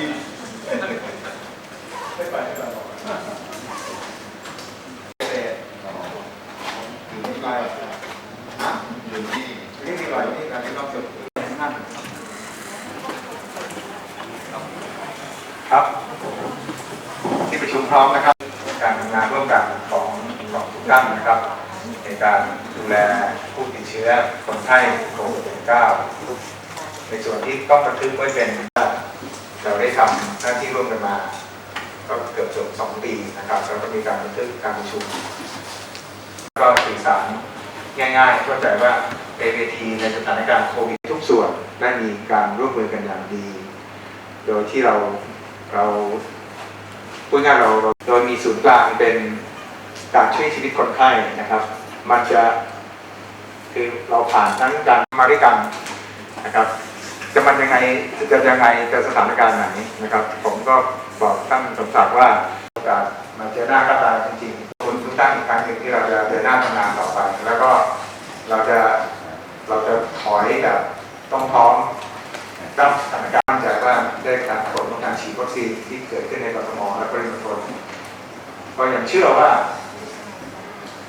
ดีไม่ไปไม่ไปบอกเศษอยู่ที่ไรฮะอยู่ที่นี่มีไรนี่การที่ต้องฝึกนั่นครับ ที่ประชุมพร้อมนะครับ การทำงานร่วมกันของของทุกท่านนะครับ ในการดูแลผู้ติดเชื้อคนไข้โควิด -19 ในส่วนที่ต้องบันทึกไว้เป็น เราได้ทำหน้าที่ร่วมกันมา ก็เกือบจบสองปีนะครับแล้วก็มีการบันทึกการประชุม ก็สื่อสารง่ายๆเข้าใจว่า AVT ในสถานการณ์โควิดทุกส่วนได้มีการร่วมมือกันอย่างดี โดยที่เราเราพูดง่ายเราโดยมีศูนย์กลางเป็นการช่วยชีวิตคนไข้นะครับ มันจะคือเราผ่านทั้งการมาด้วยกันนะครับ จะยังไงจะยังไงจะสถานการณ์ไหนนะครับ ผมก็บอกท่านสมศักดิ์ว่าโอกาสมาเจอหน้าก็ตาจริงๆคุณทุกท่านอีกครั้งหนึ่งที่เราจะเดินหน้าทำงานต่อไป แล้วก็เราจะเราจะถอยแบบต้องพร้อมรับสถานการณ์มั่นใจว่าได้การผลของการฉีดวัคซีนที่เกิดขึ้นในกทมและปริมณฑลก็ยังเชื่อว่า